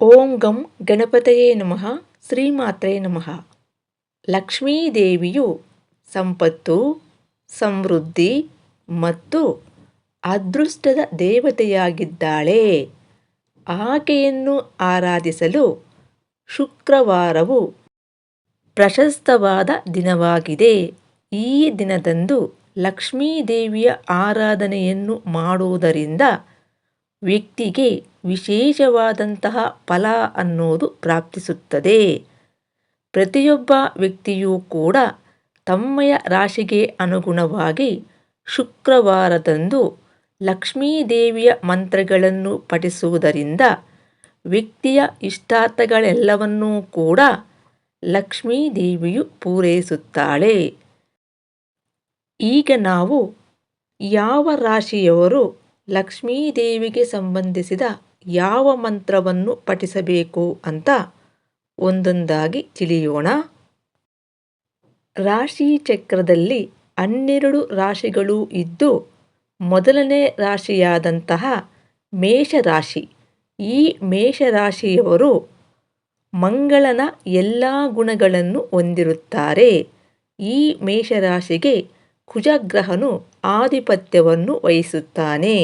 ಓಂ ಗಂ ಗಣಪತಯೇ ನಮಃ, ಶ್ರೀಮಾತ್ರೇ ನಮಃ. ಲಕ್ಷ್ಮೀದೇವಿಯು ಸಂಪತ್ತು, ಸಮೃದ್ಧಿ ಮತ್ತು ಅದೃಷ್ಟದ ದೇವತೆಯಾಗಿದ್ದಾಳೆ. ಆಕೆಯನ್ನು ಆರಾಧಿಸಲು ಶುಕ್ರವಾರವು ಪ್ರಶಸ್ತವಾದ ದಿನವಾಗಿದೆ. ಈ ದಿನದಂದು ಲಕ್ಷ್ಮೀದೇವಿಯ ಆರಾಧನೆಯನ್ನು ಮಾಡುವುದರಿಂದ ವ್ಯಕ್ತಿಗೆ ವಿಶೇಷವಾದಂತಹ ಫಲ ಅನ್ನೋದು ಪ್ರಾಪ್ತಿಸುತ್ತದೆ. ಪ್ರತಿಯೊಬ್ಬ ವ್ಯಕ್ತಿಯೂ ಕೂಡ ತಮ್ಮಯ ರಾಶಿಗೆ ಅನುಗುಣವಾಗಿ ಶುಕ್ರವಾರದಂದು ಲಕ್ಷ್ಮೀದೇವಿಯ ಮಂತ್ರಗಳನ್ನು ಪಠಿಸುವುದರಿಂದ ವ್ಯಕ್ತಿಯ ಇಷ್ಟಾರ್ಥಗಳೆಲ್ಲವನ್ನೂ ಕೂಡ ಲಕ್ಷ್ಮೀದೇವಿಯು ಪೂರೈಸುತ್ತಾಳೆ. ಈಗ ನಾವು ಯಾವ ರಾಶಿಯವರು ಲಕ್ಷ್ಮೀದೇವಿಗೆ ಸಂಬಂಧಿಸಿದ ಯಾವ ಮಂತ್ರವನ್ನು ಪಠಿಸಬೇಕು ಅಂತ ಒಂದೊಂದಾಗಿ ತಿಳಿಯೋಣ. ರಾಶಿ ಚಕ್ರದಲ್ಲಿ ಹನ್ನೆರಡು ರಾಶಿಗಳು ಇದ್ದು ಮೊದಲನೇ ರಾಶಿಯಾದಂತಹ ಮೇಷರಾಶಿ. ಈ ಮೇಷರಾಶಿಯವರು ಮಂಗಳನ ಎಲ್ಲ ಗುಣಗಳನ್ನು ಹೊಂದಿರುತ್ತಾರೆ. ಈ ಮೇಷರಾಶಿಗೆ ಕುಜಗ್ರಹನು ಆಧಿಪತ್ಯವನ್ನು ವಹಿಸುತ್ತಾನೆ.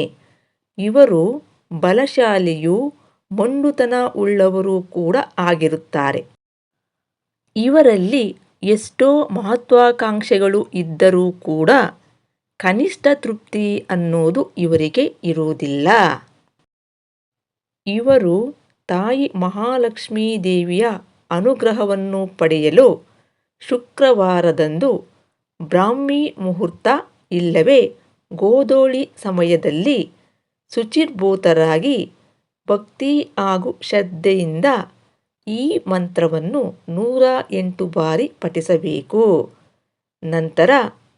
ಇವರು ಬಲಶಾಲಿಯೂ ಮೊಂಡುತನ ಉಳ್ಳವರೂ ಕೂಡ ಆಗಿರುತ್ತಾರೆ. ಇವರಲ್ಲಿ ಎಷ್ಟೋ ಮಹತ್ವಾಕಾಂಕ್ಷೆಗಳು ಇದ್ದರೂ ಕೂಡ ಕನಿಷ್ಠ ತೃಪ್ತಿ ಅನ್ನೋದು ಇವರಿಗೆ ಇರುವುದಿಲ್ಲ. ಇವರು ತಾಯಿ ಮಹಾಲಕ್ಷ್ಮೀ ದೇವಿಯ ಅನುಗ್ರಹವನ್ನು ಪಡೆಯಲು ಶುಕ್ರವಾರದಂದು ಬ್ರಾಹ್ಮಿ ಮುಹೂರ್ತ ಇಲ್ಲವೇ ಗೋದೋಳಿ ಸಮಯದಲ್ಲಿ ಶುಚಿರ್ಭೂತರಾಗಿ ಭಕ್ತಿ ಹಾಗೂ ಶ್ರದ್ಧೆಯಿಂದ ಈ ಮಂತ್ರವನ್ನು ನೂರ ಎಂಟು ಬಾರಿ ಪಠಿಸಬೇಕು. ನಂತರ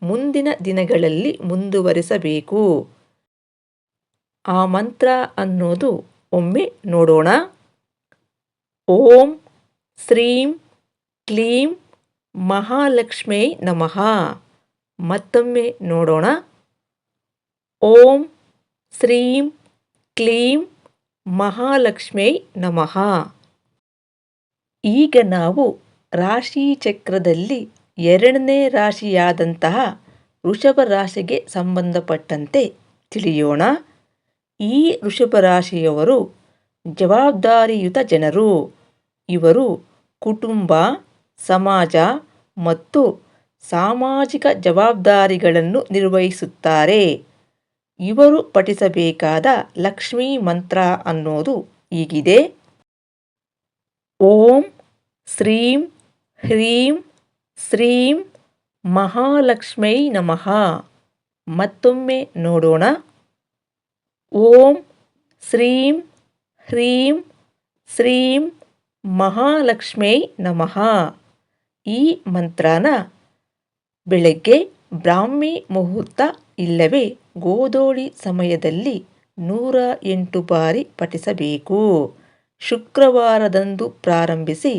ಮುಂದಿನ ದಿನಗಳಲ್ಲಿ ಮುಂದುವರಿಸಬೇಕು. ಆ ಮಂತ್ರ ಅನ್ನೋದು ಒಮ್ಮೆ ನೋಡೋಣ. ಓಂ ಶ್ರೀಂ ಕ್ಲೀಂ ಮಹಾಲಕ್ಷ್ಮೇ ನಮಃ. ಮತ್ತೊಮ್ಮೆ ನೋಡೋಣ. ಓಂ ಶ್ರೀಂ ಕ್ಲೀಂ ಮಹಾಲಕ್ಷ್ಮೈ ನಮಃ ಈಗ ನಾವು ರಾಶಿ ಚಕ್ರದಲ್ಲಿ ಎರಡನೇ ರಾಶಿಯಾದಂತಹ ವೃಷಭ ರಾಶಿಗೆ ಸಂಬಂಧಪಟ್ಟಂತೆ ತಿಳಿಯೋಣ. ಈ ವೃಷಭ ರಾಶಿಯವರು ಜವಾಬ್ದಾರಿಯುತ ಜನರು. ಇವರು ಕುಟುಂಬ, ಸಮಾಜ ಮತ್ತು ಸಾಮಾಜಿಕ ಜವಾಬ್ದಾರಿಗಳನ್ನು ನಿರ್ವಹಿಸುತ್ತಾರೆ. ಇವರು ಪಠಿಸಬೇಕಾದ ಲಕ್ಷ್ಮೀ ಮಂತ್ರ ಅನ್ನೋದು ಈಗಿದೆ. ಓಂ ಶ್ರೀಂ ಹ್ರೀಂ ಶ್ರೀಂ ಮಹಾಲಕ್ಷ್ಮೈ ನಮಃ. ಮತ್ತೊಮ್ಮೆ ನೋಡೋಣ. ಓಂ ಶ್ರೀಂ ಹ್ರೀಂ ಶ್ರೀಂ ಮಹಾಲಕ್ಷ್ಮೈ ನಮಃ. ಈ ಮಂತ್ರನ ಬೆಳಗ್ಗೆ ಬ್ರಾಹ್ಮಿ ಮುಹೂರ್ತ ಇಲ್ಲವೇ ಗೋಧೂಳಿ ಸಮಯದಲ್ಲಿ ನೂರ ಎಂಟು ಬಾರಿ ಪಠಿಸಬೇಕು. ಶುಕ್ರವಾರದಂದು ಪ್ರಾರಂಭಿಸಿ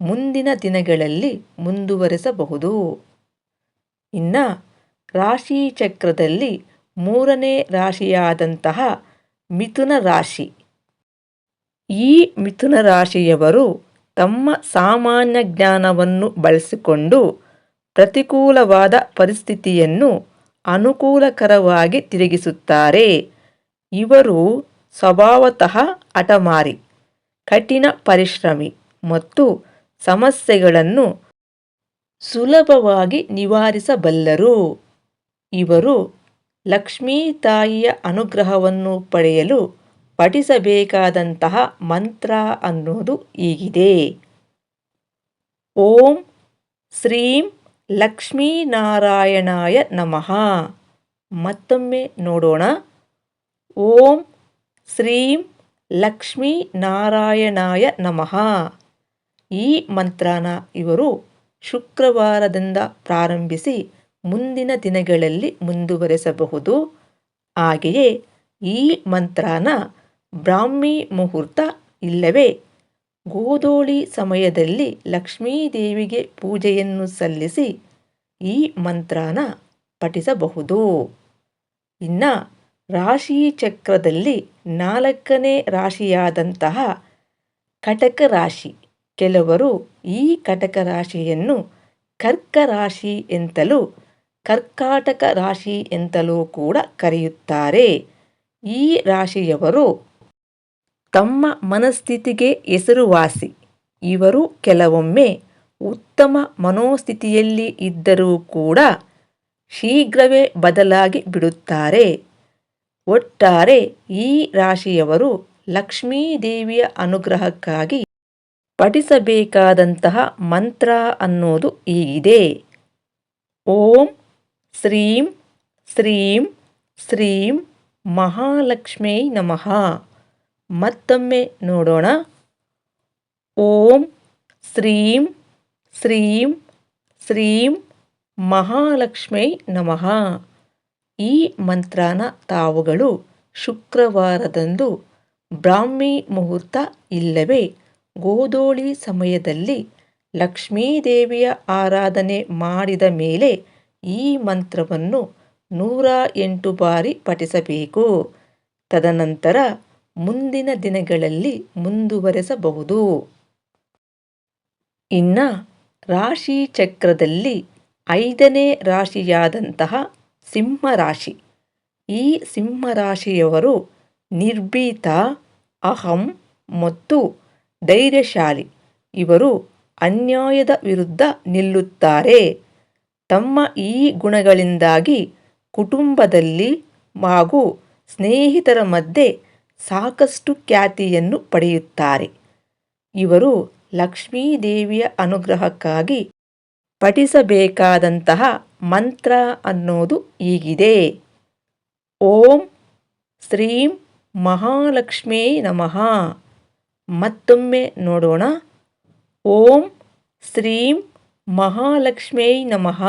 ಮುಂದಿನ ದಿನಗಳಲ್ಲಿ ಮುಂದುವರೆಸಬಹುದು. ಇನ್ನು ರಾಶಿ ಚಕ್ರದಲ್ಲಿ ಮೂರನೇ ರಾಶಿಯಾದಂತಹ ಮಿಥುನ ರಾಶಿ. ಈ ಮಿಥುನ ರಾಶಿಯವರು ತಮ್ಮ ಸಾಮಾನ್ಯ ಜ್ಞಾನವನ್ನು ಬಳಸಿಕೊಂಡು ಪ್ರತಿಕೂಲವಾದ ಪರಿಸ್ಥಿತಿಯನ್ನು ಅನುಕೂಲಕರವಾಗಿ ತಿರುಗಿಸುತ್ತಾರೆ. ಇವರು ಸ್ವಭಾವತಃ ಅಟಮಾರಿ ಕಠಿಣ ಪರಿಶ್ರಮಿ ಮತ್ತು ಸಮಸ್ಯೆಗಳನ್ನು ಸುಲಭವಾಗಿ ನಿವಾರಿಸಬಲ್ಲರು. ಇವರು ಲಕ್ಷ್ಮೀ ತಾಯಿಯ ಅನುಗ್ರಹವನ್ನು ಪಡೆಯಲು ಪಠಿಸಬೇಕಾದಂತಹ ಮಂತ್ರ ಅನ್ನೋದು ಈಗಿದೆ ಓಂ ಶ್ರೀಂ ಲಕ್ಷ್ಮೀನಾರಾಯಣಾಯ ನಮಃ. ಮತ್ತೊಮ್ಮೆ ನೋಡೋಣ. ಓಂ ಶ್ರೀಂ ಲಕ್ಷ್ಮೀ ನಾರಾಯಣಾಯ ನಮಃ. ಈ ಮಂತ್ರನ ಇವರು ಶುಕ್ರವಾರದಿಂದ ಪ್ರಾರಂಭಿಸಿ ಮುಂದಿನ ದಿನಗಳಲ್ಲಿ ಮುಂದುವರೆಸಬಹುದು. ಹಾಗೆಯೇ ಈ ಮಂತ್ರನ ಬ್ರಾಹ್ಮಿ ಮುಹೂರ್ತ ಇಲ್ಲವೇ? ಗೋಧೂಳಿ ಸಮಯದಲ್ಲಿ ಲಕ್ಷ್ಮೀದೇವಿಗೆ ಪೂಜೆಯನ್ನು ಸಲ್ಲಿಸಿ ಈ ಮಂತ್ರನ ಪಠಿಸಬಹುದು. ಇನ್ನು ರಾಶಿ ಚಕ್ರದಲ್ಲಿ ನಾಲ್ಕನೇ ರಾಶಿಯಾದಂತಹ ಕಟಕ ರಾಶಿ. ಕೆಲವರು ಈ ಕಟಕ ರಾಶಿಯನ್ನು ಕರ್ಕ ರಾಶಿ ಎಂತಲೂ, ಕರ್ಕಾಟಕ ರಾಶಿ ಎಂತಲೂ ಕೂಡ ಕರೆಯುತ್ತಾರೆ. ಈ ರಾಶಿಯವರು ತಮ್ಮ ಮನಸ್ಥಿತಿಗೆ ಹೆಸರುವಾಸಿ ಇವರು ಕೆಲವೊಮ್ಮೆ ಉತ್ತಮ ಮನೋಸ್ಥಿತಿಯಲ್ಲಿ ಇದ್ದರೂ ಕೂಡ ಶೀಘ್ರವೇ ಬದಲಾಗಿ ಬಿಡುತ್ತಾರೆ. ಒಟ್ಟಾರೆ ಈ ರಾಶಿಯವರು ಲಕ್ಷ್ಮೀದೇವಿಯ ಅನುಗ್ರಹಕ್ಕಾಗಿ ಪಠಿಸಬೇಕಾದಂತಹ ಮಂತ್ರ ಅನ್ನೋದು ಹೀಗಿದೆ. ಓಂ ಶ್ರೀಂ ಶ್ರೀಂ ಶ್ರೀಂ ಮಹಾಲಕ್ಷ್ಮೀ ನಮಃ. ಮತ್ತೊಮ್ಮೆ ನೋಡೋಣ. ಓಂ ಶ್ರೀಂ ಶ್ರೀಂ ಶ್ರೀಂ ಮಹಾಲಕ್ಷ್ಮೀ ನಮಃ. ಈ ಮಂತ್ರನ ತಾವುಗಳು ಶುಕ್ರವಾರದಂದು ಬ್ರಾಹ್ಮಿ ಮುಹೂರ್ತ ಇಲ್ಲವೇ ಗೋಧೂಳಿ ಸಮಯದಲ್ಲಿ ಲಕ್ಷ್ಮೀದೇವಿಯ ಆರಾಧನೆ ಮಾಡಿದ ಮೇಲೆ ಈ ಮಂತ್ರವನ್ನು ನೂರ ಎಂಟು ಬಾರಿ ಪಠಿಸಬೇಕು. ತದನಂತರ ಮುಂದಿನ ದಿನಗಳಲ್ಲಿ ಮುಂದುವರೆಸಬಹುದು. ಇನ್ನು ರಾಶಿ ಚಕ್ರದಲ್ಲಿ ಐದನೇ ರಾಶಿಯಾದಂತಹ ಸಿಂಹರಾಶಿ ಈ ಸಿಂಹರಾಶಿಯವರು ನಿರ್ಭೀತ, ಅಹಂ ಮತ್ತು ಧೈರ್ಯಶಾಲಿ. ಇವರು ಅನ್ಯಾಯದ ವಿರುದ್ಧ ನಿಲ್ಲುತ್ತಾರೆ. ತಮ್ಮ ಈ ಗುಣಗಳಿಂದಾಗಿ ಕುಟುಂಬದಲ್ಲಿ ಹಾಗೂ ಸ್ನೇಹಿತರ ಮಧ್ಯೆ ಸಾಕಷ್ಟು ಖ್ಯಾತಿಯನ್ನು ಪಡೆಯುತ್ತಾರೆ. ಇವರು ಲಕ್ಷ್ಮೀದೇವಿಯ ಅನುಗ್ರಹಕ್ಕಾಗಿ ಪಠಿಸಬೇಕಾದಂತಹ ಮಂತ್ರ ಅನ್ನೋದು ಈಗಿದೆ ಓಂ ಶ್ರೀಂ ಮಹಾಲಕ್ಷ್ಮೀ ನಮಃ. ಮತ್ತೊಮ್ಮೆ ನೋಡೋಣ. ಓಂ ಶ್ರೀಂ ಮಹಾಲಕ್ಷ್ಮೀ ನಮಃ.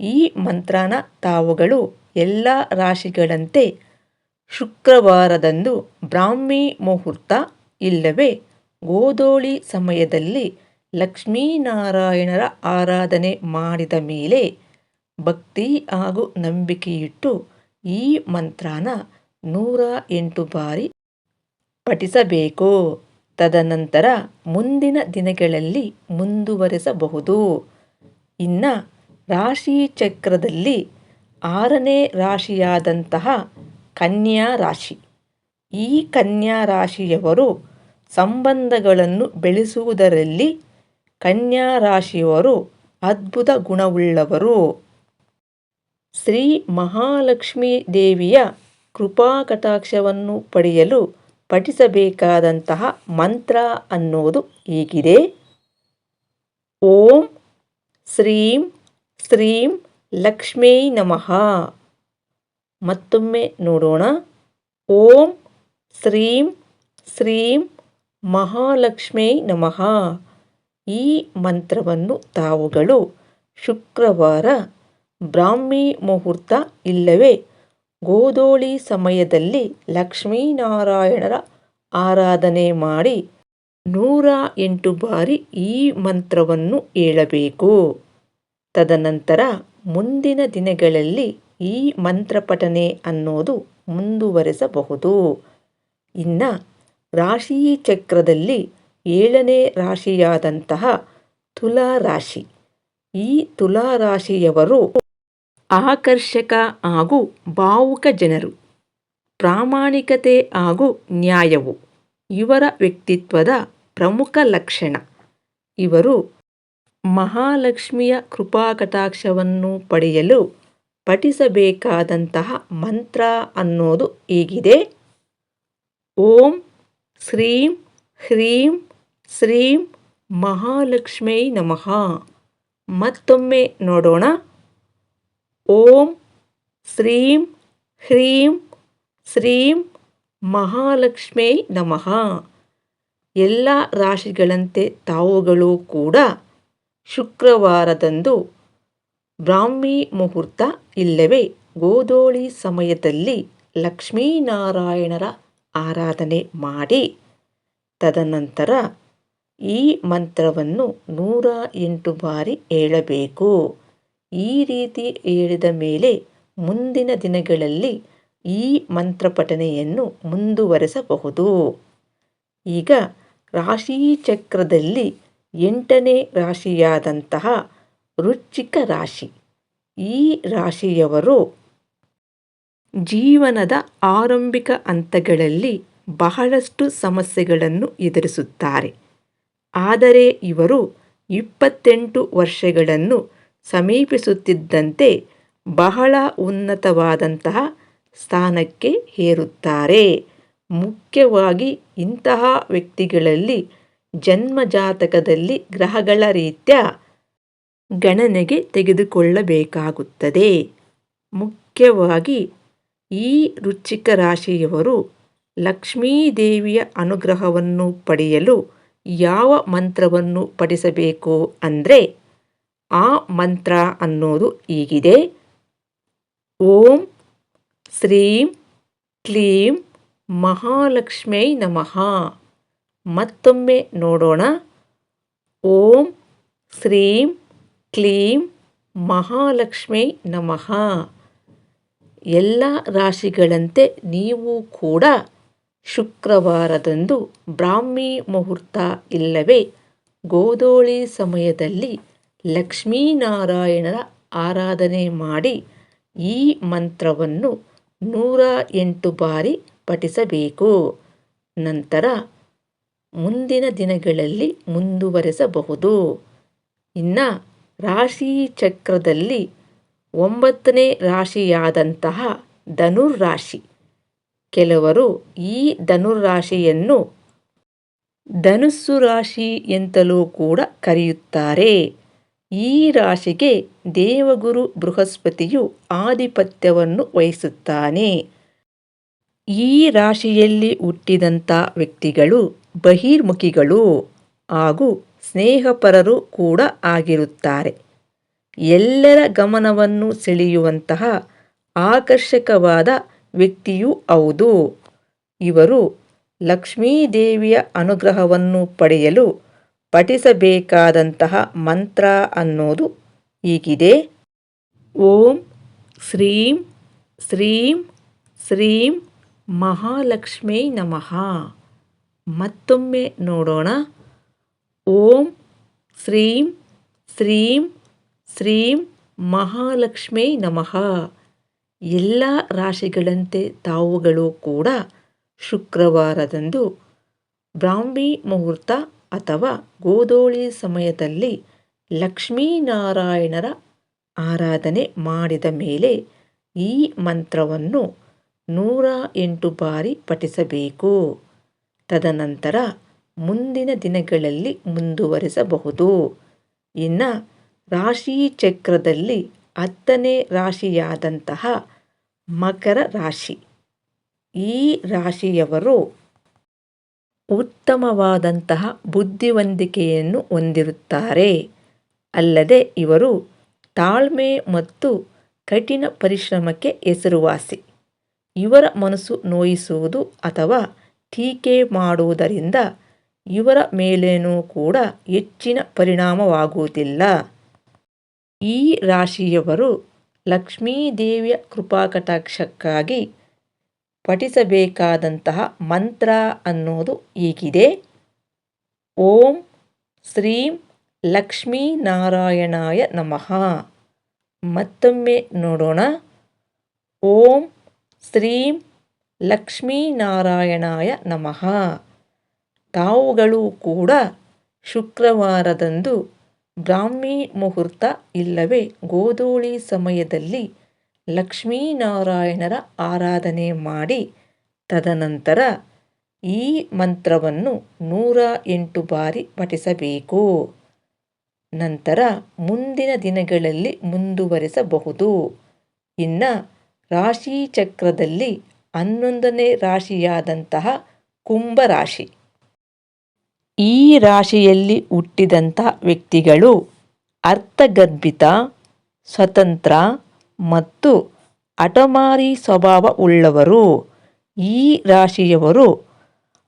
ಈ ಮಂತ್ರನ ತಾವುಗಳು ಎಲ್ಲ ರಾಶಿಗಳಂತೆ ಶುಕ್ರವಾರದಂದು ಬ್ರಾಹ್ಮಿ ಮುಹೂರ್ತ ಇಲ್ಲವೇ? ಗೋಧೂಳಿ ಸಮಯದಲ್ಲಿ ಲಕ್ಷ್ಮೀನಾರಾಯಣರ ಆರಾಧನೆ ಮಾಡಿದ ಮೇಲೆ ಭಕ್ತಿ ಹಾಗೂ ನಂಬಿಕೆಯಿಟ್ಟು ಈ ಮಂತ್ರನ ನೂರ ಎಂಟು ಬಾರಿ ಪಠಿಸಬೇಕು. ತದನಂತರ ಮುಂದಿನ ದಿನಗಳಲ್ಲಿ ಮುಂದುವರೆಸಬಹುದು. ಇನ್ನು ರಾಶಿ ಚಕ್ರದಲ್ಲಿ ಆರನೇ ರಾಶಿಯಾದಂತಹ ಕನ್ಯಾ ರಾಶಿ. ಈ ಕನ್ಯಾ ರಾಶಿಯವರು ಸಂಬಂಧಗಳನ್ನು ಬೆಳೆಸುವುದರಲ್ಲಿ ಕನ್ಯಾ ರಾಶಿಯವರು ಅದ್ಭುತ ಗುಣವುಳ್ಳವರು. ಶ್ರೀ ಮಹಾಲಕ್ಷ್ಮೀ ದೇವಿಯ ಕೃಪಾಕಟಾಕ್ಷವನ್ನು ಪಡೆಯಲು ಪಠಿಸಬೇಕಾದಂತಹ ಮಂತ್ರ ಅನ್ನೋದು ಹೀಗಿದೆ. ಓಂ ಶ್ರೀಂ ಶ್ರೀಂ ಲಕ್ಷ್ಮೀ ನಮಃ. ಮತ್ತೊಮ್ಮೆ ನೋಡೋಣ. ಓಂ ಶ್ರೀಂ ಶ್ರೀಂ ಮಹಾಲಕ್ಷ್ಮೀ ನಮಃ. ಈ ಮಂತ್ರವನ್ನು ತಾವುಗಳು ಶುಕ್ರವಾರ ಬ್ರಾಹ್ಮಿ ಮುಹೂರ್ತ ಇಲ್ಲವೇ? ಗೋಧೋಳಿ ಸಮಯದಲ್ಲಿ ಲಕ್ಷ್ಮೀನಾರಾಯಣರ ಆರಾಧನೆ ಮಾಡಿ ನೂರ ಎಂಟು ಬಾರಿ ಈ ಮಂತ್ರವನ್ನು ಹೇಳಬೇಕು. ತದನಂತರ ಮುಂದಿನ ದಿನಗಳಲ್ಲಿ ಈ ಮಂತ್ರಪಠನೆ ಅನ್ನೋದು ಮುಂದುವರೆಸಬಹುದು. ಇನ್ನು ರಾಶಿ ಚಕ್ರದಲ್ಲಿ ಏಳನೇ ರಾಶಿಯಾದಂತಹ ತುಲಾ ರಾಶಿ ಈ ತುಲಾ ರಾಶಿಯವರು ಆಕರ್ಷಕ ಹಾಗೂ ಭಾವುಕ ಜನರು. ಪ್ರಾಮಾಣಿಕತೆ ಹಾಗೂ ನ್ಯಾಯವು ಇವರ ವ್ಯಕ್ತಿತ್ವದ ಪ್ರಮುಖ ಲಕ್ಷಣ. ಇವರು ಮಹಾಲಕ್ಷ್ಮಿಯ ಕೃಪಾಕಟಾಕ್ಷವನ್ನು ಪಡೆಯಲು ಪಠಿಸಬೇಕಾದಂತಹ ಮಂತ್ರ ಅನ್ನೋದು ಹೀಗಿದೆ. ಓಂ ಶ್ರೀಂ ಹ್ರೀಂ ಶ್ರೀಂ ಮಹಾಲಕ್ಷ್ಮೀ ನಮಃ. ಮತ್ತೊಮ್ಮೆ ನೋಡೋಣ. ಓಂ ಶ್ರೀಂ ಹ್ರೀಂ ಶ್ರೀಂ ಮಹಾಲಕ್ಷ್ಮೀ ನಮಃ. ಎಲ್ಲ ರಾಶಿಗಳಂತೆ ತಾವುಗಳು ಕೂಡ ಶುಕ್ರವಾರದಂದು ಬ್ರಾಹ್ಮಿ ಮುಹೂರ್ತ ಇಲ್ಲವೇ? ಗೋಧೂಳಿ ಸಮಯದಲ್ಲಿ ಲಕ್ಷ್ಮೀನಾರಾಯಣರ ಆರಾಧನೆ ಮಾಡಿ. ತದನಂತರ ಈ ಮಂತ್ರವನ್ನು ನೂರ ಎಂಟು ಬಾರಿ ಹೇಳಬೇಕು. ಈ ರೀತಿ ಹೇಳಿದ ಮೇಲೆ ಮುಂದಿನ ದಿನಗಳಲ್ಲಿ ಈ ಮಂತ್ರ ಪಠನೆಯನ್ನು ಮುಂದುವರೆಸಬಹುದು. ಈಗ ರಾಶಿಚಕ್ರದಲ್ಲಿ ಎಂಟನೇ ರಾಶಿಯಾದಂತಹ ವೃಶ್ಚಿಕ ರಾಶಿ. ಈ ರಾಶಿಯವರು ಜೀವನದ ಆರಂಭಿಕ ಹಂತಗಳಲ್ಲಿ ಬಹಳಷ್ಟು ಸಮಸ್ಯೆಗಳನ್ನು ಎದುರಿಸುತ್ತಾರೆ. ಆದರೆ ಇವರು ಇಪ್ಪತ್ತೆಂಟು ವರ್ಷಗಳನ್ನು ಸಮೀಪಿಸುತ್ತಿದ್ದಂತೆ ಬಹಳ ಉನ್ನತವಾದಂತಹ ಸ್ಥಾನಕ್ಕೆ ಏರುತ್ತಾರೆ. ಮುಖ್ಯವಾಗಿ ಇಂತಹ ವ್ಯಕ್ತಿಗಳಲ್ಲಿ ಜನ್ಮಜಾತಕದಲ್ಲಿ ಗ್ರಹಗಳ ರೀತ್ಯ ಗಣನೆಗೆ ತೆಗೆದುಕೊಳ್ಳಬೇಕಾಗುತ್ತದೆ. ಮುಖ್ಯವಾಗಿ ಈ ರುಚಿಕ ರಾಶಿಯವರು ಲಕ್ಷ್ಮೀದೇವಿಯ ಅನುಗ್ರಹವನ್ನು ಪಡೆಯಲು ಯಾವ ಮಂತ್ರವನ್ನು ಪಠಿಸಬೇಕು ಅಂದರೆ ಆ ಮಂತ್ರ ಅನ್ನೋದು ಈಗಿದೆ ಓಂ ಶ್ರೀಂ ಕ್ಲೀಂ ಮಹಾಲಕ್ಷ್ಮೈ ನಮಃ. ಮತ್ತೊಮ್ಮೆ ನೋಡೋಣ. ಓಂ ಶ್ರೀಂ ಕ್ಲೀಂ ಮಹಾಲಕ್ಷ್ಮೈ ನಮಃ. ಎಲ್ಲ ರಾಶಿಗಳಂತೆ ನೀವು ಕೂಡ ಶುಕ್ರವಾರದಂದು ಬ್ರಾಹ್ಮಿ ಮುಹೂರ್ತ ಇಲ್ಲವೇ? ಗೋದೋಳಿ ಸಮಯದಲ್ಲಿ ಲಕ್ಷ್ಮೀನಾರಾಯಣರ ಆರಾಧನೆ ಮಾಡಿ ಈ ಮಂತ್ರವನ್ನು ನೂರ ಎಂಟು ಬಾರಿ ಪಠಿಸಬೇಕು. ನಂತರ ಮುಂದಿನ ದಿನಗಳಲ್ಲಿ ಮುಂದುವರೆಸಬಹುದು. ಇನ್ನು ರಾಶಿ ಚಕ್ರದಲ್ಲಿ ಒಂಬತ್ತನೇ ರಾಶಿಯಾದಂತಹ ಧನುರ್ರಾಶಿ. ಕೆಲವರು ಈ ಧನುರ್ರಾಶಿಯನ್ನು ಧನುಸ್ಸು ರಾಶಿ ಎಂತಲೂ ಕೂಡ ಕರೆಯುತ್ತಾರೆ. ಈ ರಾಶಿಗೆ ದೇವಗುರು ಬೃಹಸ್ಪತಿಯು ಆಧಿಪತ್ಯವನ್ನು ವಹಿಸುತ್ತಾನೆ. ಈ ರಾಶಿಯಲ್ಲಿ ಹುಟ್ಟಿದಂಥ ವ್ಯಕ್ತಿಗಳು ಬಹಿರ್ಮುಖಿಗಳು ಹಾಗೂ ಸ್ನೇಹಪರರು ಕೂಡ ಆಗಿರುತ್ತಾರೆ. ಎಲ್ಲರ ಗಮನವನ್ನು ಸೆಳೆಯುವಂತಹ ಆಕರ್ಷಕವಾದ ವ್ಯಕ್ತಿಯೂ ಹೌದು. ಇವರು ಲಕ್ಷ್ಮೀದೇವಿಯ ಅನುಗ್ರಹವನ್ನು ಪಡೆಯಲು ಪಠಿಸಬೇಕಾದಂತಹ ಮಂತ್ರ ಅನ್ನೋದು ಈಗಿದೆ ಓಂ ಶ್ರೀಂ ಶ್ರೀಂ ಶ್ರೀಂ ಮಹಾಲಕ್ಷ್ಮೀ ನಮಃ. ಮತ್ತೊಮ್ಮೆ ನೋಡೋಣ. ಓಂ ಶ್ರೀಂ ಶ್ರೀಂ ಶ್ರೀಂ ಮಹಾಲಕ್ಷ್ಮೀ ನಮಃ ಎಲ್ಲ ರಾಶಿಗಳಂತೆ ತಾವುಗಳು ಕೂಡ ಶುಕ್ರವಾರದಂದು ಬ್ರಾಹ್ಮಿ ಮುಹೂರ್ತ ಅಥವಾ ಗೋದೋಳಿ ಸಮಯದಲ್ಲಿ ಲಕ್ಷ್ಮೀನಾರಾಯಣರ ಆರಾಧನೆ ಮಾಡಿದ ಮೇಲೆ ಈ ಮಂತ್ರವನ್ನು ನೂರ ಎಂಟು ಬಾರಿ ಪಠಿಸಬೇಕು. ತದನಂತರ ಮುಂದಿನ ದಿನಗಳಲ್ಲಿ ಮುಂದುವರಿಸಬಹುದು. ಇನ್ನು ರಾಶಿ ಚಕ್ರದಲ್ಲಿ ಹತ್ತನೇ ರಾಶಿಯಾದಂತಹ ಮಕರ ರಾಶಿ. ಈ ರಾಶಿಯವರು ಉತ್ತಮವಾದಂತಹ ಬುದ್ಧಿವಂತಿಕೆಯನ್ನು ಹೊಂದಿರುತ್ತಾರೆ. ಅಲ್ಲದೆ ಇವರು ತಾಳ್ಮೆ ಮತ್ತು ಕಠಿಣ ಪರಿಶ್ರಮಕ್ಕೆ ಹೆಸರುವಾಸಿ. ಇವರ ಮನಸ್ಸು ನೋಯಿಸುವುದು ಅಥವಾ ಟೀಕೆ ಮಾಡುವುದರಿಂದ ಇವರ ಮೇಲೇನೂ ಕೂಡ ಹೆಚ್ಚಿನ ಪರಿಣಾಮವಾಗುವುದಿಲ್ಲ. ಈ ರಾಶಿಯವರು ಲಕ್ಷ್ಮೀದೇವಿಯ ಕೃಪಾಕಟಾಕ್ಷಕ್ಕಾಗಿ ಪಠಿಸಬೇಕಾದಂತಹ ಮಂತ್ರ ಅನ್ನೋದು ಈಗಿದೆ ಓಂ ಶ್ರೀಂ ಲಕ್ಷ್ಮೀನಾರಾಯಣಾಯ ನಮಃ. ಮತ್ತೊಮ್ಮೆ ನೋಡೋಣ. ಓಂ ಶ್ರೀಂ ಲಕ್ಷ್ಮೀನಾರಾಯಣಾಯ ನಮಃ. ತಾವುಗಳು ಕೂಡ ಶುಕ್ರವಾರದಂದು ಬ್ರಾಹ್ಮಿ ಮುಹೂರ್ತ ಇಲ್ಲವೇ ಗೋಧೂಳಿ ಸಮಯದಲ್ಲಿ ಲಕ್ಷ್ಮೀನಾರಾಯಣರ ಆರಾಧನೆ ಮಾಡಿ ತದನಂತರ ಈ ಮಂತ್ರವನ್ನು ನೂರ ಎಂಟು ಬಾರಿ ಪಠಿಸಬೇಕು. ನಂತರ ಮುಂದಿನ ದಿನಗಳಲ್ಲಿ ಮುಂದುವರಿಸಬಹುದು. ಇನ್ನು ರಾಶಿ ಚಕ್ರದಲ್ಲಿ ಹನ್ನೊಂದನೇ ರಾಶಿಯಾದಂತಹ ಕುಂಭರಾಶಿ ಈ ರಾಶಿಯಲ್ಲಿ ಹುಟ್ಟಿದಂಥ ವ್ಯಕ್ತಿಗಳು ಅರ್ಥಗರ್ಭಿತ, ಸ್ವತಂತ್ರ ಮತ್ತು ಹಠಮಾರಿ ಸ್ವಭಾವ ಉಳ್ಳವರು. ಈ ರಾಶಿಯವರು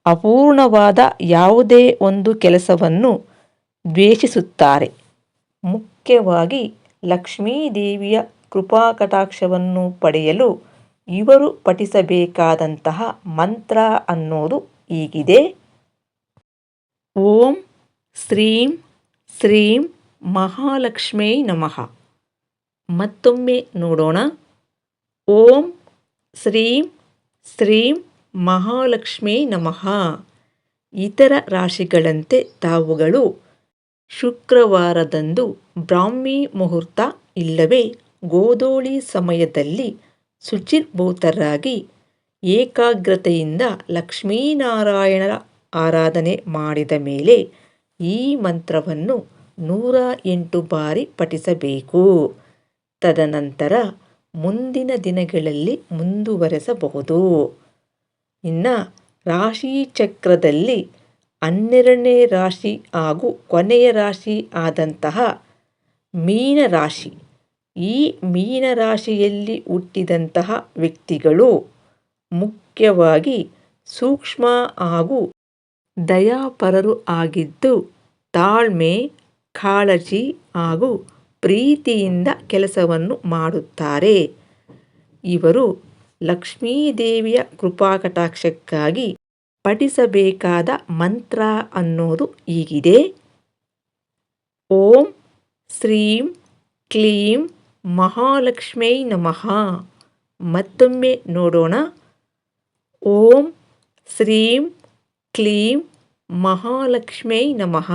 ಅಪೂರ್ಣವಾದ ಯಾವುದೇ ಒಂದು ಕೆಲಸವನ್ನು ದ್ವೇಷಿಸುತ್ತಾರೆ. ಮುಖ್ಯವಾಗಿ ಲಕ್ಷ್ಮೀದೇವಿಯ ಕೃಪಾಕಟಾಕ್ಷವನ್ನು ಪಡೆಯಲು ಇವರು ಪಠಿಸಬೇಕಾದಂತಹ ಮಂತ್ರ ಅನ್ನೋದು ಹೀಗಿದೆ. ಓಂ ಶ್ರೀಂ ಶ್ರೀಂ ಮಹಾಲಕ್ಷ್ಮೇ ನಮಃ ಮತ್ತೊಮ್ಮೆ ನೋಡೋಣ ಓಂ ಶ್ರೀಂ ಶ್ರೀಂ ಮಹಾಲಕ್ಷ್ಮೇ ನಮಃ ಇತರ ರಾಶಿಗಳಂತೆ ತಾವುಗಳು ಶುಕ್ರವಾರದಂದು ಬ್ರಾಹ್ಮಿ ಮುಹೂರ್ತ ಇಲ್ಲವೇ ಗೋಧೂಳಿ ಸಮಯದಲ್ಲಿ ಶುಚಿರ್ಭೂತರಾಗಿ ಏಕಾಗ್ರತೆಯಿಂದ ಲಕ್ಷ್ಮೀನಾರಾಯಣರ ಆರಾಧನೆ ಮಾಡಿದ ಮೇಲೆ ಈ ಮಂತ್ರವನ್ನು ನೂರ ಎಂಟು ಬಾರಿ ಪಠಿಸಬೇಕು. ತದನಂತರ ಮುಂದಿನ ದಿನಗಳಲ್ಲಿ ಮುಂದುವರೆಸಬಹುದು. ಇನ್ನು ರಾಶಿ ಚಕ್ರದಲ್ಲಿ ಹನ್ನೆರಡನೇ ರಾಶಿ ಹಾಗೂ ಕೊನೆಯ ರಾಶಿ ಆದಂತಹ ಮೀನರಾಶಿ ಈ ಮೀನರಾಶಿಯಲ್ಲಿ ಹುಟ್ಟಿದಂತಹ ವ್ಯಕ್ತಿಗಳು ಮುಖ್ಯವಾಗಿ ಸೂಕ್ಷ್ಮ ಹಾಗೂ ದಯಾಪರರು ಆಗಿದ್ದು, ತಾಳ್ಮೆ, ಕಾಳಜಿ ಹಾಗೂ ಪ್ರೀತಿಯಿಂದ ಕೆಲಸವನ್ನು ಮಾಡುತ್ತಾರೆ. ಇವರು ಲಕ್ಷ್ಮೀದೇವಿಯ ಕೃಪಾಕಟಾಕ್ಷಕ್ಕಾಗಿ ಪಠಿಸಬೇಕಾದ ಮಂತ್ರ ಅನ್ನೋದು ಈಗಿದೆ ಓಂ ಶ್ರೀಂ ಕ್ಲೀಂ ಮಹಾಲಕ್ಷ್ಮೈ ನಮಃ. ಮತ್ತೊಮ್ಮೆ ನೋಡೋಣ. ಓಂ ಶ್ರೀಂ ಕ್ಲೀಂ ಮಹಾಲಕ್ಷ್ಮೈ ನಮಃ.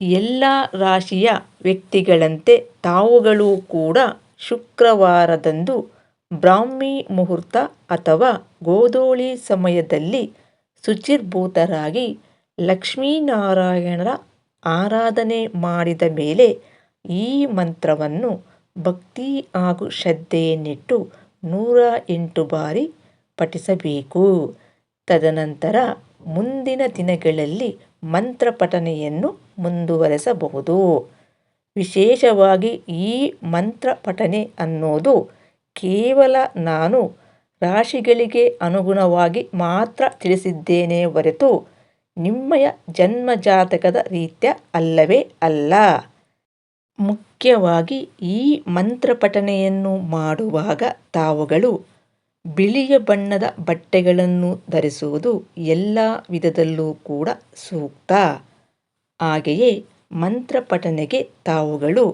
ಎಲ್ಲ ರಾಶಿಯ ವ್ಯಕ್ತಿಗಳಂತೆ ತಾವುಗಳು ಕೂಡ ಶುಕ್ರವಾರದಂದು ಬ್ರಾಹ್ಮಿ ಮುಹೂರ್ತ ಅಥವಾ ಗೋಧೂಳಿ ಸಮಯದಲ್ಲಿ ಶುಚಿರ್ಭೂತರಾಗಿ ಲಕ್ಷ್ಮೀನಾರಾಯಣರ ಆರಾಧನೆ ಮಾಡಿದ ಮೇಲೆ ಈ ಮಂತ್ರವನ್ನು ಭಕ್ತಿ ಹಾಗೂ ಶ್ರದ್ಧೆಯನ್ನಿಟ್ಟು ನೂರ ಎಂಟು ಬಾರಿ ಪಠಿಸಬೇಕು. ತದನಂತರ ಮುಂದಿನ ದಿನಗಳಲ್ಲಿ ಮಂತ್ರ ಪಠನೆಯನ್ನು ಮುಂದುವರೆಸಬಹುದು. ವಿಶೇಷವಾಗಿ ಈ ಮಂತ್ರ ಪಠನೆ ಅನ್ನೋದು ಕೇವಲ ನಾನು ರಾಶಿಗಳಿಗೆ ಅನುಗುಣವಾಗಿ ಮಾತ್ರ ತಿಳಿಸಿದ್ದೇನೆ ಹೊರತು ನಿಮ್ಮಯ ಜನ್ಮ ಜಾತಕದ ರೀತ್ಯ ಅಲ್ಲವೇ ಅಲ್ಲ. ಮುಖ್ಯವಾಗಿ ಈ ಮಂತ್ರ ಪಠನೆಯನ್ನು ಮಾಡುವಾಗ ತಾವುಗಳು ಬಿಳಿಯ ಬಣ್ಣದ ಬಟ್ಟೆಗಳನ್ನು ಧರಿಸುವುದು ಎಲ್ಲ ವಿಧದಲ್ಲೂ ಕೂಡ ಸೂಕ್ತ. ಹಾಗೆಯೇ ಮಂತ್ರ ಪಠನೆಗೆ ತಾವುಗಳು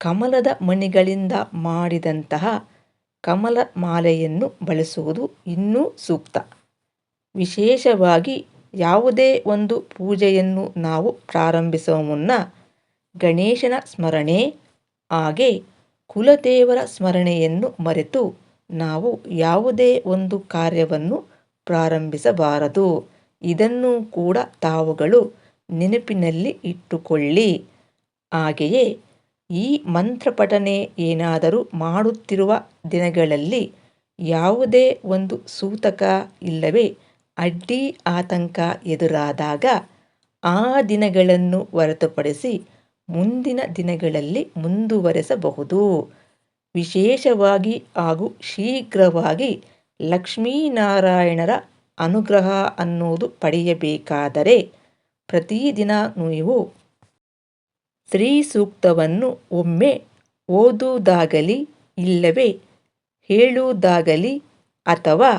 ಕಮಲದ ಮಣಿಗಳಿಂದ ಮಾಡಿದಂತಹ ಕಮಲ ಮಾಲೆಯನ್ನು ಬಳಸುವುದು ಇನ್ನೂ ಸೂಕ್ತ. ವಿಶೇಷವಾಗಿ ಯಾವುದೇ ಒಂದು ಪೂಜೆಯನ್ನು ನಾವು ಪ್ರಾರಂಭಿಸುವ ಮುನ್ನ ಗಣೇಶನ ಸ್ಮರಣೆ ಹಾಗೆ ಕುಲದೇವರ ಸ್ಮರಣೆಯನ್ನು ಮರೆತು ನಾವು ಯಾವುದೇ ಒಂದು ಕಾರ್ಯವನ್ನು ಪ್ರಾರಂಭಿಸಬಾರದು. ಇದನ್ನು ಕೂಡ ತಾವುಗಳು ನೆನಪಿನಲ್ಲಿ ಇಟ್ಟುಕೊಳ್ಳಿ. ಹಾಗೆಯೇ ಈ ಮಂತ್ರ ಪಠನೆ ಏನಾದರೂ ಮಾಡುತ್ತಿರುವ ದಿನಗಳಲ್ಲಿ ಯಾವುದೇ ಒಂದು ಸೂತಕ ಇಲ್ಲವೇ ಅಡ್ಡಿ ಆತಂಕ ಎದುರಾದಾಗ ಆ ದಿನಗಳನ್ನು ಹೊರತುಪಡಿಸಿ ಮುಂದಿನ ದಿನಗಳಲ್ಲಿ ಮುಂದುವರೆಸಬಹುದು. ವಿಶೇಷವಾಗಿ ಹಾಗೂ ಶೀಘ್ರವಾಗಿ ಲಕ್ಷ್ಮೀನಾರಾಯಣರ ಅನುಗ್ರಹ ಅನ್ನೋದು ಪಡೆಯಬೇಕಾದರೆ ಪ್ರತಿದಿನ ನೀವು ಸ್ತ್ರೀ ಸೂಕ್ತವನ್ನು ಒಮ್ಮೆ ಓದುವುದಾಗಲಿ ಇಲ್ಲವೇ ಹೇಳುವುದಾಗಲಿ ಅಥವಾ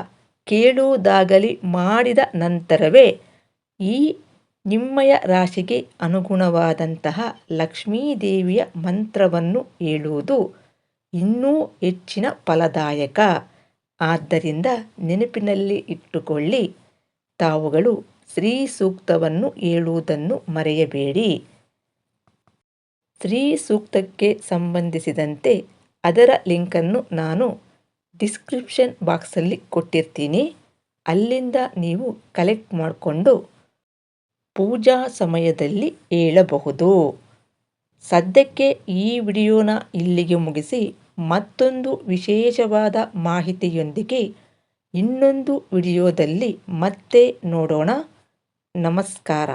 ಕೇಳುವುದಾಗಲಿ ಮಾಡಿದ ನಂತರವೇ ಈ ನಿಮ್ಮಯ ರಾಶಿಗೆ ಅನುಗುಣವಾದಂತಹ ಲಕ್ಷ್ಮೀದೇವಿಯ ಮಂತ್ರವನ್ನು ಹೇಳುವುದು ಇನ್ನೂ ಹೆಚ್ಚಿನ ಫಲದಾಯಕ. ಆದ್ದರಿಂದ ನೆನಪಿನಲ್ಲಿ ಇಟ್ಟುಕೊಳ್ಳಿ, ತಾವುಗಳು ಸ್ತ್ರೀ ಸೂಕ್ತವನ್ನು ಹೇಳುವುದನ್ನು ಮರೆಯಬೇಡಿ. ಸ್ತ್ರೀ ಸೂಕ್ತಕ್ಕೆ ಸಂಬಂಧಿಸಿದಂತೆ ಅದರ ಲಿಂಕನ್ನು ನಾನು ಡಿಸ್ಕ್ರಿಪ್ಷನ್ ಬಾಕ್ಸಲ್ಲಿ ಕೊಟ್ಟಿರ್ತೀನಿ. ಅಲ್ಲಿಂದ ನೀವು ಕಲೆಕ್ಟ್ ಮಾಡಿಕೊಂಡು ಪೂಜಾ ಸಮಯದಲ್ಲಿ ಹೇಳಬಹುದು. ಸದ್ಯಕ್ಕೆ ಈ ವಿಡಿಯೋನ ಇಲ್ಲಿಗೆ ಮುಗಿಸಿ. ಮತ್ತೊಂದು ವಿಶೇಷವಾದ ಮಾಹಿತಿಯೊಂದಿಗೆ ಇನ್ನೊಂದು ವಿಡಿಯೋದಲ್ಲಿ ಮತ್ತೆ ನೋಡೋಣ. ನಮಸ್ಕಾರ.